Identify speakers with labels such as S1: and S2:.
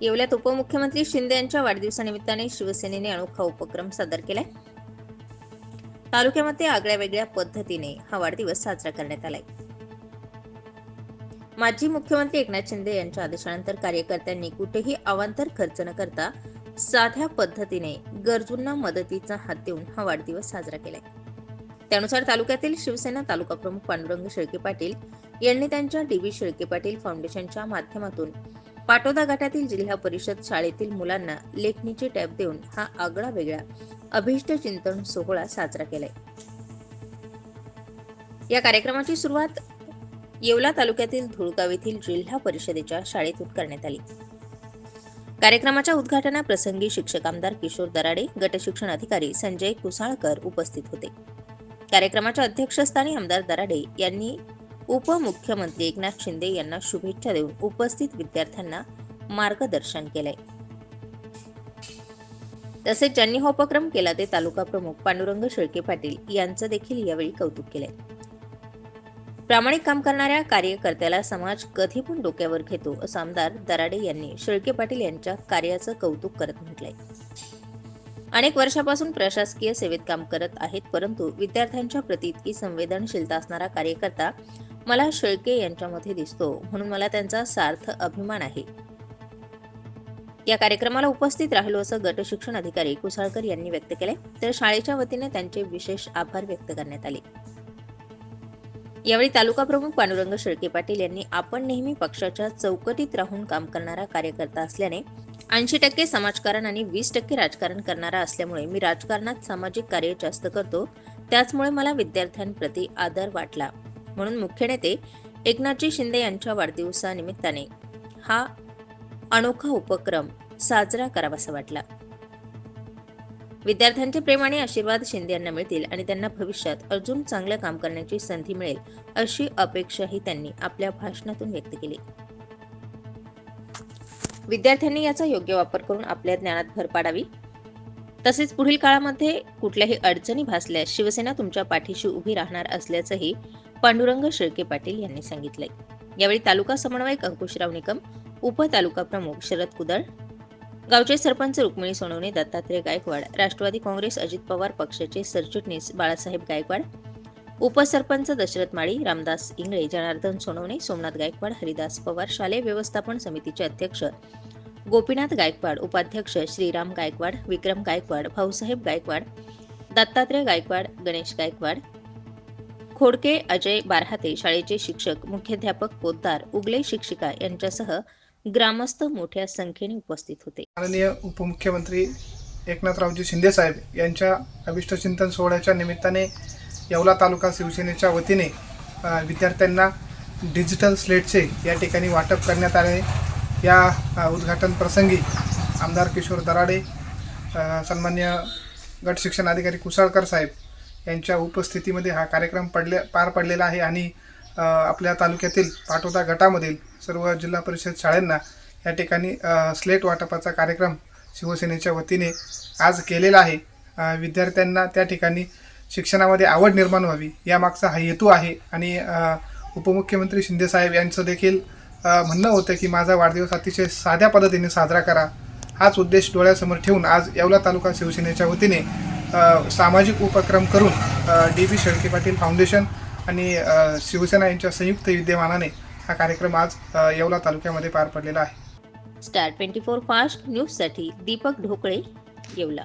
S1: येवल्यात उपमुख्यमंत्री शिंदे यांच्या वाढदिवसानिमित्ताने शिवसेनेने अनोखा उपक्रम सादर केलाय. तालुक्यामध्ये आगळ्या वेगळ्या पद्धतीने हा वाढदिवस साजरा करण्यात आलाय. माजी मुख्यमंत्री एकनाथ शिंदे यांच्या आदेशानंतर कार्यकर्त्यांनी कुठेही अवांतर खर्च न करता साध्या पद्धतीने गरजूंना मदतीचा हात देऊन हा वाढदिवस साजरा केलाय. त्यानुसार तालुक्यातील शिवसेना तालुका प्रमुख पांडुरंग शेळके पाटील यांनी त्यांच्या डीबी शेळके पाटील फाउंडेशनच्या माध्यमातून पाटोदा गटातील जिल्हा परिषद शाळेतील मुलांना लेखणीची टॅब देऊन हा आगळा वेगळा अभिष्ट चिंतन सोहळा साजरा केलाय. या कार्यक्रमाची सुरुवात येवला तालुक्यातील धुळगाव येथील जिल्हा परिषदेच्या शाळेतून करण्यात आली. कार्यक्रमाच्या उद्घाटनाप्रसंगी शिक्षक आमदार किशोर दराडे गटशिक्षण अधिकारी संजय कुसाळकर उपस्थित होते. कार्यक्रमाच्या अध्यक्षस्थानी आमदार दराडे यांनी उपमुख्यमंत्री एकनाथ शिंदे यांना शुभेच्छा देऊन उपस्थित विद्यार्थ्यांना मार्गदर्शन केलंय. तसेच ज्यांनी हा उपक्रम केला ते तालुका प्रमुख पांडुरंग शेळके पाटील यांचं देखील यावेळी कौतुक केलंय. प्रामाणिक काम करणाऱ्या कार्यकर्त्याला समाज कधी पण डोक्यावर घेतो असं आमदार दराडे यांनी शेळके पाटील यांच्या कार्याचं कौतुक करत म्हटलंय. अनेक वर्षापासून प्रशासकीय सेवेत काम करत आहेत परंतु विद्यार्थ्यांच्या प्रती इतकी संवेदनशीलता असणारा कार्यकर्ता मला शेळके यांच्यामध्ये दिसतो म्हणून मला त्यांचा सार्थ अभिमान आहे. या कार्यक्रमाला उपस्थित राहिलो असं गट शिक्षण अधिकारी कुसाळकर यांनी व्यक्त केले तर शाळेच्या वतीने त्यांचे विशेष आभार व्यक्त करण्यात आले. यावेळी तालुका प्रमुख पांडुरंग शेळके पाटील यांनी आपण नेहमी पक्षाच्या चौकटीत राहून काम करणारा कार्यकर्ता असल्याने ऐंशी टक्के समाजकारण आणि वीस टक्के राजकारण करणारा असल्यामुळे मी राजकारणात सामाजिक कार्य जास्त करतो त्याचमुळे मला विद्यार्थ्यांप्रती आदर वाटला. म्हणून मुख्य नेते एकनाथजी शिंदे यांच्या वाढदिवसानिमित्ताने हा अनोखा उपक्रम साजरा करावासा वाटला. विद्यार्थ्यांचे प्रेम आणि आशीर्वाद शिंदे यांना मिळतील आणि त्यांना भविष्यात अजून चांगलं काम करण्याची संधी मिळेल अशी अपेक्षाही त्यांनी आपल्या भाषणातून व्यक्त केली. विद्यार्थ्यांनी याचा योग्य वापर करून आपल्या ज्ञानात भर पाडावी. तसेच पुढील काळामध्ये कुठल्याही अडचणी भासल्यास शिवसेना तुमच्या पाठीशी उभी राहणार असल्याचंही पांडुरंग शेळके पाटील यांनी सांगितलंय. यावेळी तालुका समन्वयक अंकुशराव निकम उपतालुका प्रमुख शरद कुदळ गावचे सरपंच रुक्मिणी सोनवणे दत्तात्रय गायकवाड राष्ट्रवादी काँग्रेस अजित पवार पक्षाचे सरचिटणीस बाळासाहेब गायकवाड उपसरपंच दशरथ माळी रामदास इंगळे जनार्दन सोनवणे सोमनाथ गायकवाड हरिदास पवार शालेय व्यवस्थापन समितीचे अध्यक्ष गोपीनाथ गायकवाड उपाध्यक्ष श्रीराम गायकवाड विक्रम गायकवाड भाऊसाहेब गायकवाड दत्तात्रय गायकवाड गणेश गायकवाड खोडके अजय बारहाते शाळेचे शिक्षक मुख्याध्यापक पोद्दार उगले शिक्षिका यांच्यासह ग्रामस्थ मोठ्या संख्येने उपस्थित होते.
S2: माननीय उपमुख्यमंत्री एकनाथरावजी शिंदे साहेब यांच्या अभिष्टचिंतन सोहळ्याच्या निमित्ताने येवला तालुका शिवसेनेच्या वतीने विद्यार्थ्यांना डिजिटल स्लेटचे या ठिकाणी वाटप करण्यात आले. या उद्घाटन प्रसंगी आमदार किशोर दराडे सन्मान्य गट शिक्षण अधिकारी कुसाळकर साहेब यांच्या उपस्थितीमध्ये हा कार्यक्रम पडले पार पडलेला आहे आणि आपल्या तालुक्यातील पाटोदा गटामधील सर्व जिल्हा परिषद शाळांना या ठिकाणी स्लेट वाटपाचा कार्यक्रम शिवसेनेच्या वतीने आज केलेला आहे. विद्यार्थ्यांना त्या ठिकाणी शिक्षणामध्ये आवड निर्माण व्हावी यामागचा हा हेतू आहे आणि उपमुख्यमंत्री शिंदेसाहेब यांचं देखील म्हणणं होतं की माझा वाढदिवस अतिशय साध्या पद्धतीने साजरा करा. हाच उद्देश डोळ्यासमोर ठेवून आज येवला तालुका शिवसेनेच्या वतीने सामाजिक उपक्रम करून D P Shelke Patil foundation आणि शिवसेना यांच्या संयुक्त विद्यमानाने हा कार्यक्रम आज येवला तालुक्यामध्ये पार पडलेला आहे.
S1: स्टार ट्वेंटी फोर फास्ट न्यूजसाठी दीपक ढोकळे येवला.